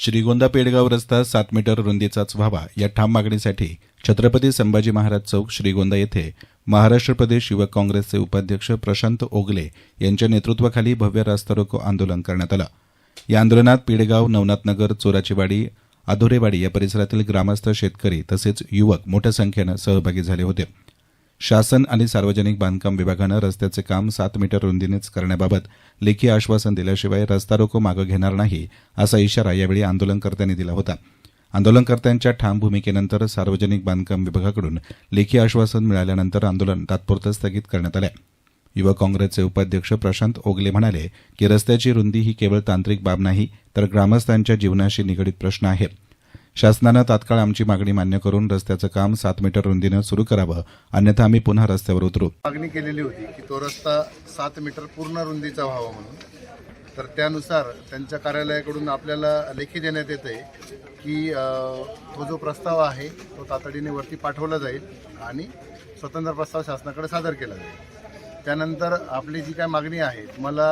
श्रीगोंदा पेडगाव रस्ता सात मीटर रुंदीचाच व्हावा या ठाम मागणीसाठी छत्रपती संभाजी महाराज चौक श्रीगोंदा येथे महाराष्ट्र प्रदेश युवक काँग्रेसचे उपाध्यक्ष प्रशांत ओगले यांच्या नेतृत्वाखाली भव्य रास्ता रोको आंदोलन करण्यात आलं. या आंदोलनात पेडगाव नवनाथनगर चोराचीवाडी आधोरेवाडी या परिसरातील ग्रामस्थ शेतकरी तसेच युवक मोठ्या संख्येनं सहभागी झाले होते. शासन आणि सार्वजनिक बांधकाम विभागानं रस्त्याचे काम सात मीटर रुंदीनेच करण्याबाबत लेखी आश्वासन दिल्याशिवाय रस्ता रोको मागं घेणार नाही असा इशारा यावेळी आंदोलनकर्त्यांनी दिला होता. आंदोलनकर्त्यांच्या ठाम भूमिकेनंतर सार्वजनिक बांधकाम विभागाकडून लेखी आश्वासन मिळाल्यानंतर आंदोलन तात्पुरतं स्थगित करण्यात आलं. युवक काँग्रेसचे उपाध्यक्ष प्रशांत ओगले म्हणाले की रस्त्याची रुंदी ही केवळ तांत्रिक बाब नाही तर ग्रामस्थांच्या जीवनाशी निगडीत प्रश्न आहे शासनानं तात्काळ आमची मागणी मान्य करून रस्त्याचं काम सात मीटर रुंदीनं सुरू करावं अन्यथा आम्ही पुन्हा रस्त्यावर उतरू. मागणी केलेली होती की तो रस्ता सात मीटर पूर्ण रुंदीचा व्हावा म्हणून. तर त्यानुसार त्यांच्या कार्यालयाकडून आपल्याला लेखी देण्यात येते की तो जो प्रस्ताव आहे तो तातडीने वरती पाठवला जाईल आणि स्वतंत्र प्रस्ताव शासनाकडे सादर केला जाईल. त्यानंतर आपली जी काय मागणी आहे मला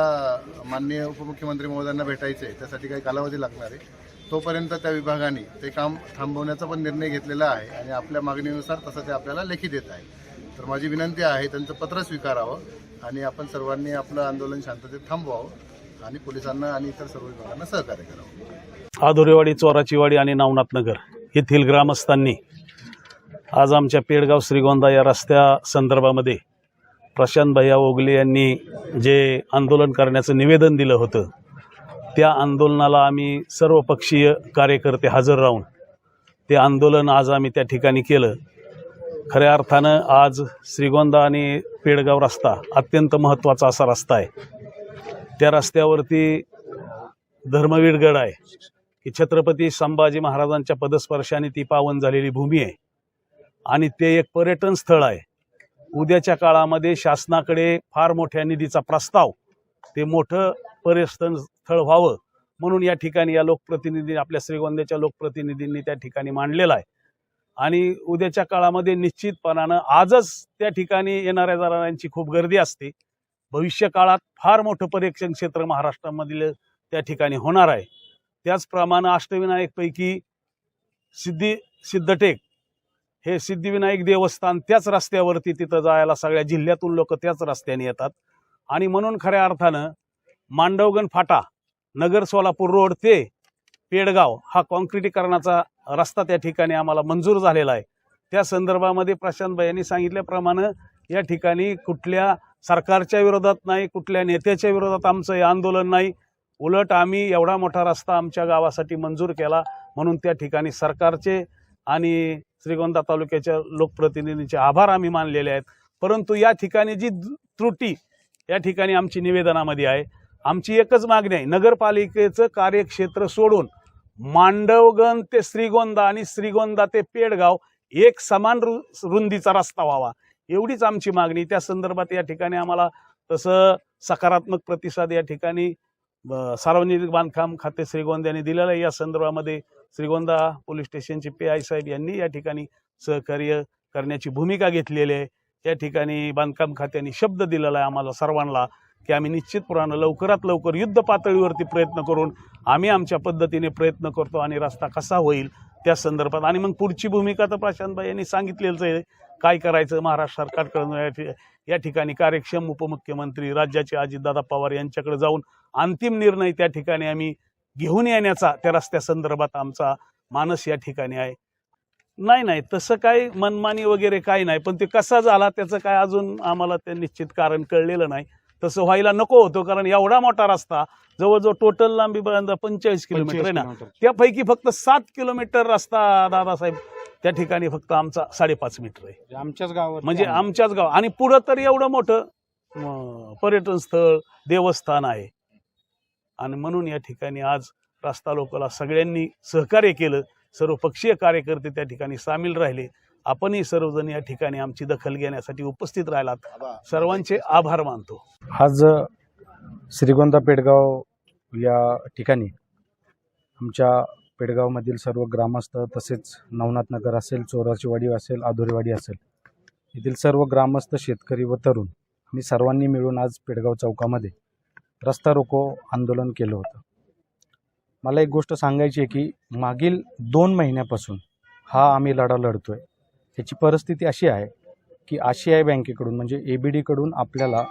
माननीय उपमुख्यमंत्री महोदयांना भेटायचं आहे त्यासाठी काही कालावधी लागणार आहे. तोपर्यंत त्या विभागाने ते काम थांबवण्याचा पण निर्णय घेतलेला आहे आणि आपल्या मागणीनुसार तसं ते आपल्याला लेखी देत आहे. तर माझी विनंती आहे त्यांचं पत्र स्वीकारावं आणि आपण सर्वांनी आपलं आंदोलन शांततेत थांबवावं आणि पोलिसांना आणि इतर सर्व विभागांना सहकार्य करावं. आधुरेवाडी चोराचीवाडी आणि नवनाथनगर येथील ग्रामस्थांनी आज आमच्या पेडगाव श्रीगोंदा या रस्त्या संदर्भामध्ये प्रशांत भैया ओगले यांनी जे आंदोलन करण्याचं निवेदन दिलं होतं त्या आंदोलनाला आम्ही सर्वपक्षीय कार्यकर्ते हजर राहून ते आंदोलन आज आम्ही त्या ठिकाणी केलं. खऱ्या अर्थानं आज श्रीगोंदा आणि पेडगाव रस्ता अत्यंत महत्त्वाचा असा रस्ता आहे. त्या रस्त्यावरती धर्मवीर गड आहे की छत्रपती संभाजी महाराजांच्या पदस्पर्शाने ती पावन झालेली भूमी आहे. आणि ते एक पर्यटन स्थळ आहे. उद्याच्या काळामध्ये शासनाकडे फार मोठ्या निधीचा प्रस्ताव ते मोठं पर्यटन स्थळ व्हावं म्हणून या ठिकाणी या लोकप्रतिनिधी आपल्या श्रीगोंद्याच्या लोकप्रतिनिधींनी त्या ठिकाणी मांडलेला आहे. आणि उद्याच्या काळामध्ये निश्चितपणानं आजच त्या ठिकाणी येणाऱ्या जाणाऱ्यांची खूप गर्दी असते. भविष्य काळात फार मोठं पर्यटन क्षेत्र महाराष्ट्रामधील त्या ठिकाणी होणार आहे. त्याचप्रमाणे अष्टविनायकपैकी सिद्धी सिद्धटेक हे सिद्धिविनायक देवस्थान त्याच रस्त्यावरती तिथं जायला सगळ्या जिल्ह्यातून लोक त्याच रस्त्याने येतात. आणि म्हणून खऱ्या अर्थानं मांडवगण फाटा नगर सोलापूर रोड ते पेडगाव हा कॉन्क्रिटीकरणाचा रस्ता त्या ठिकाणी आम्हाला मंजूर झालेला आहे. त्या संदर्भामध्ये प्रशांत यांनी सांगितल्याप्रमाणे या ठिकाणी कुठल्या सरकारच्या विरोधात नाही कुठल्या नेत्याच्या विरोधात आमचं हे आंदोलन नाही. उलट आम्ही एवढा मोठा रस्ता आमच्या गावासाठी मंजूर केला म्हणून त्या ठिकाणी सरकारचे आणि श्रीगोंदा तालुक्याच्या लोकप्रतिनिधींचे आभार आम्ही मानलेले आहेत. परंतु या ठिकाणी जी त्रुटी या ठिकाणी आमची निवेदनामध्ये आहे आमची एकच मागणी आहे नगरपालिकेचं कार्यक्षेत्र सोडून मांडवगण ते श्रीगोंदा आणि श्रीगोंदा ते पेडगाव एक समान रु रुंदीचा रस्ता व्हावा एवढीच आमची मागणी. त्या संदर्भात या ठिकाणी आम्हाला तसं सकारात्मक प्रतिसाद या ठिकाणी सार्वजनिक बांधकाम खाते श्रीगोंदा यांनी दिलेलं आहे. या संदर्भामध्ये श्रीगोंदा पोलीस स्टेशनचे पी आय साहेब यांनी या ठिकाणी सहकार्य करण्याची भूमिका घेतलेली आहे. या ठिकाणी बांधकाम खात्याने शब्द दिलेला आहे आम्हाला सर्वांना. की आम्ही निश्चितपणानं लवकरात लवकर युद्ध पातळीवरती प्रयत्न करून आम्ही आमच्या पद्धतीने प्रयत्न करतो आणि रस्ता कसा होईल त्या संदर्भात. आणि मग पुढची भूमिका तर प्रशांतभाई यांनी सांगितलेलंच आहे. काय करायचं? महाराष्ट्र सरकारकडनं या या ठिकाणी कार्यक्षम उपमुख्यमंत्री राज्याचे अजितदादा पवार यांच्याकडे जाऊन अंतिम निर्णय त्या ठिकाणी आम्ही घेऊन येण्याचा त्या रस्त्या संदर्भात आमचा मानस या ठिकाणी आहे. नाही नाही तसं काही मनमानी वगैरे काही नाही. पण ते कसा झाला त्याचं काय अजून आम्हाला ते निश्चित कारण कळलेलं नाही. तसं व्हायला नको होतं कारण एवढा मोठा रस्ता जवळजवळ टोटल लांबी पंचेचाळीस किलोमीटर आहे ना. त्यापैकी फक्त सात किलोमीटर रस्ता दादासाहेब त्या ठिकाणी फक्त आमचा साडेपाच मीटर आहे. आमच्याच गावात म्हणजे आमच्याच गाव. आणि पुढं तर एवढं मोठं पर्यटन स्थळ देवस्थान आहे. आणि म्हणून या ठिकाणी आज रस्ता लोकाला सगळ्यांनी सहकार्य केलं. सर्व पक्षीय कार्यकर्ते त्या ठिकाणी सामील राहिले. आपणही सर्वजण या ठिकाणी आमची दखल घेण्यासाठी उपस्थित राहिलात. सर्वांचे आभार मानतो. आज श्रीगोंदा पेडगाव या ठिकाणी आमच्या पेडगावमधील सर्व ग्रामस्थ तसेच नवनाथनगर असेल चोराचीवाडी असेल आधुरेवाडी असेल येथील सर्व ग्रामस्थ शेतकरी व तरुण आम्ही सर्वांनी मिळून आज पेडगाव चौकामध्ये रस्ता रोको आंदोलन केलं होतं. मला एक गोष्ट सांगायची आहे की मागील दोन महिन्यापासून हा आम्ही लढा लढतो आहे त्याची परिस्थिती अशी आहे की आशियाई बँकेकडून म्हणजे ए बी डीकडून आपल्याला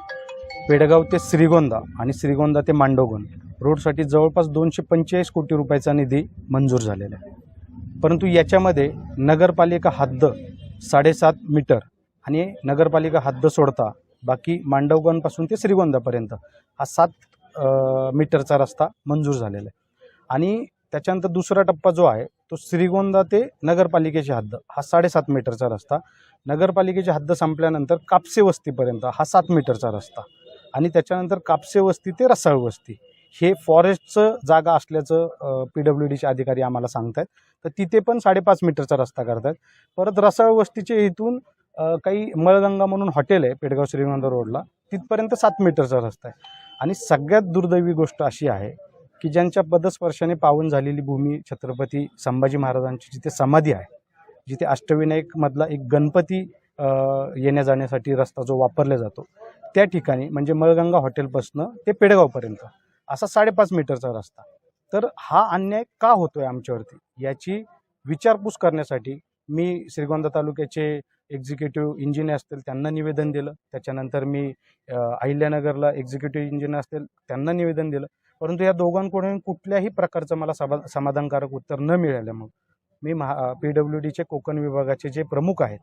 पेडगाव ते श्रीगोंदा आणि श्रीगोंदा ते मांडवगण रोडसाठी जवळपास दोनशे पंचेचाळीस कोटी रुपयाचा निधी मंजूर झालेला आहे. परंतु याच्यामध्ये नगरपालिका हद्द साडेसात मीटर आणि नगरपालिका हद्द सोडता बाकी मांडवगणपासून ते श्रीगोंदापर्यंत हा सात मीटरचा रस्ता मंजूर झालेला आहे. आणि त्याच्यानंतर दुसरा टप्पा जो आहे तो श्रीगोंदा ते नगरपालिकेची हद्द. हा साडेसात मीटरचा रस्ता. नगरपालिकेची हद्द संपल्यानंतर कापसे वस्तीपर्यंत हा सात मीटरचा रस्ता. आणि त्याच्यानंतर कापसे वस्ती ते रसाळ वस्ती. हे फॉरेस्टचं जागा असल्याचं पी डब्ल्यू डीचे अधिकारी आम्हाला सांगत आहेत तर तिथे पण साडेपाच मीटरचा रस्ता करतात परत रसाळ वस्तीचे इथून काही मळगंगा म्हणून हॉटेल आहे पेडगाव श्रीगोंदा रोडला तिथपर्यंत सात मीटरचा रस्ता आहे. आणि सगळ्यात दुर्दैवी गोष्ट अशी आहे की ज्यांच्या पदस्पर्शाने पावन झालेली भूमी छत्रपती संभाजी महाराजांची जिथे समाधी आहे जिथे अष्टविनायकमधला एक गणपती येण्या जाण्यासाठी रस्ता जो वापरला जातो त्या ठिकाणी म्हणजे मळगंगा हॉटेलपासनं ते पेडगावपर्यंत असा साडेपाच मीटरचा रस्ता. तर हा अन्याय का होतोय आमच्यावरती? याची विचारपूस करण्यासाठी मी श्रीगोंदा तालुक्याचे एक्झिक्युटिव्ह इंजिनियर असतील त्यांना निवेदन दिलं. त्याच्यानंतर मी अहिल्यानगरला एक्झिक्युटिव्ह इंजिनियर असतील त्यांना निवेदन दिलं. परंतु या दोघांकडून कुठल्याही प्रकारचं मला समा समाधानकारक उत्तर न मिळाल्यामुळं मी महा पी डब्ल्यू डीचे कोकण विभागाचे जे प्रमुख आहेत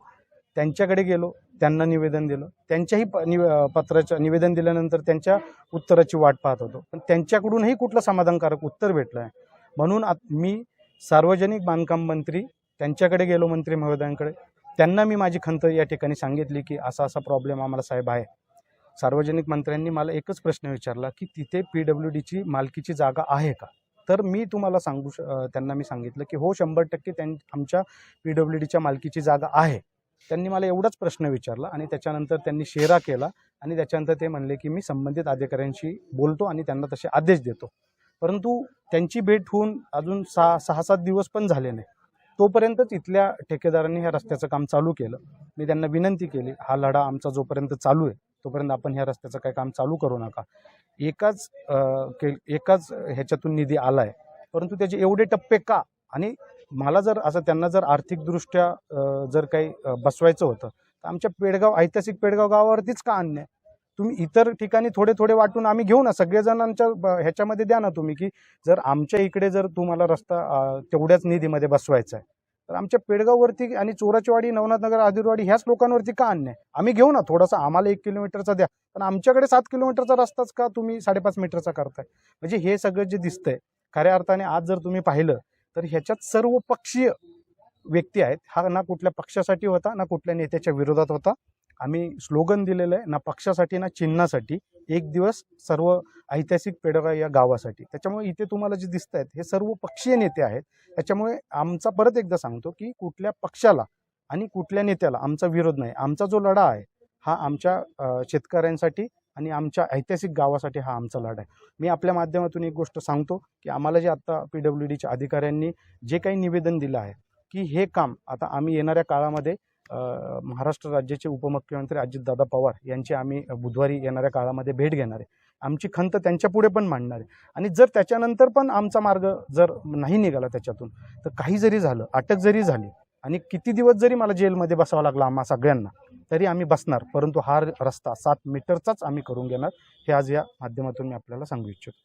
त्यांच्याकडे गेलो त्यांना निवेदन दिलं. त्यांच्याही प नि पत्राचं निवेदन दिल्यानंतर त्यांच्या उत्तराची वाट पाहत होतो. पण त्यांच्याकडूनही कुठलं समाधानकारक उत्तर भेटलं आहे म्हणून आत मी सार्वजनिक बांधकाम मंत्री त्यांच्याकडे गेलो मंत्री महोदयांकडे. त्यांना मी माझी खंत या ठिकाणी सांगितली की असा असा प्रॉब्लेम आम्हाला साहेब आहे. सार्वजनिक मंत्र्यांनी मला एकच प्रश्न विचारला की तिथे पी डब्ल्यू डीची मालकीची जागा आहे का? तर मी तुम्हाला सांगू श त्यांना मी सांगितलं की हो शंभर टक्के त्यां आमच्या पी डब्ल्यू डीच्या मालकीची जागा आहे. त्यांनी मला एवढाच प्रश्न विचारला आणि त्याच्यानंतर त्यांनी शेरा केला आणि त्याच्यानंतर ते म्हणले की मी संबंधित अधिकाऱ्यांशी बोलतो आणि त्यांना तसे आदेश देतो. परंतु त्यांची भेट होऊन अजून सहा सहा सात दिवस पण झाले नाही. तोपर्यंतच इथल्या ठेकेदारांनी ह्या रस्त्याचं काम चालू केलं. मी त्यांना विनंती केली हा लढा आमचा जोपर्यंत चालू आहे तोपर्यंत आपण ह्या रस्त्याचं काही काम चालू करू नका. एकाच के एकाच ह्याच्यातून निधी आला आहे परंतु त्याचे एवढे टप्पे का? आणि मला जर असं त्यांना जर आर्थिकदृष्ट्या जर काही बसवायचं होतं तर आमच्या पेडगाव ऐतिहासिक पेडगाव गावावरतीच का अन्याय? तुम्ही इतर ठिकाणी थोडे थोडे वाटून आम्ही घेऊ ना सगळेजणांच्या ब- ह्याच्यामध्ये द्या ना तुम्ही की जर आमच्या इकडे जर तुम्हाला रस्ता तेवढ्याच निधीमध्ये बसवायचा आहे तर आमच्या पेडगाववरती आणि चोराचीवाडी नवनाथनगर आदिरवाडी ह्याच लोकांवरती का अन्याय? आम्ही घेऊ ना थोडासा आम्हाला एक किलोमीटरचा द्या. पण आमच्याकडे सात किलोमीटरचा रस्ताच का तुम्ही साडेपाच मीटरचा करताय? म्हणजे हे सगळं जे दिसतंय खऱ्या अर्थाने आज जर तुम्ही पाहिलं तर ह्याच्यात सर्व पक्षीय व्यक्ती आहेत. हा ना कुठल्या पक्षासाठी होता ना कुठल्या नेत्याच्या विरोधात होता. आम्ही स्लोगन दिलेलं आहे ना पक्षासाठी ना चिन्हासाठी. एक दिवस सर्व ऐतिहासिक पेडगा या गावासाठी. त्याच्यामुळे इथे तुम्हाला जे दिसत आहेत हे सर्व पक्षीय नेते आहेत. त्याच्यामुळे आमचा परत एकदा सांगतो की कुठल्या पक्षाला आणि कुठल्या नेत्याला आमचा विरोध नाही. आमचा जो लढा आहे हा आमच्या शेतकऱ्यांसाठी आणि आमच्या ऐतिहासिक गावासाठी हा आमचा लढा आहे. मी आपल्या माध्यमातून एक गोष्ट सांगतो की आम्हाला जे आता पी डब्ल्यू डीच्या अधिकाऱ्यांनी जे काही निवेदन दिलं आहे की हे काम आता आम्ही येणाऱ्या काळामध्ये महाराष्ट्र राज्याचे उपमुख्यमंत्री अजितदादा पवार यांची आम्ही बुधवारी येणाऱ्या काळामध्ये भेट घेणार आहे. आमची खंत त्यांच्या पुढे पण मांडणार आहे. आणि जर त्याच्यानंतर पण आमचा मार्ग जर नाही निघाला त्याच्यातून तर काही जरी झालं अटक जरी झाली आणि किती दिवस जरी मला जेलमध्ये बसावं लागलं आम्हा सगळ्यांना तरी आम्ही बसणार. परंतु हा रस्ता सात मीटरचाच आम्ही करून घेणार हे आज या माध्यमातून मी आपल्याला सांगू इच्छितो.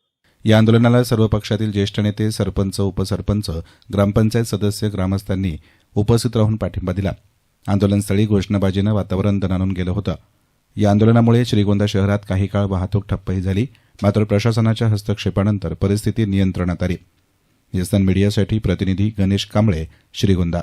या आंदोलनाला सर्व पक्षातील ज्येष्ठ नेते सरपंच उपसरपंच ग्रामपंचायत सदस्य ग्रामस्थांनी उपस्थित राहून पाठिंबा दिला. आंदोलनस्थळी घोषणाबाजीनं वातावरण दणानून गेलं होतं. या आंदोलनामुळे श्रीगोंदा शहरात काही काळ वाहतूक ठप्पही झाली मात्र प्रशासनाच्या हस्तक्षेपानंतर परिस्थिती नियंत्रणात आली. हिंदुस्थान मीडियासाठी प्रतिनिधी गणेश कांबळे श्रीगोंदा.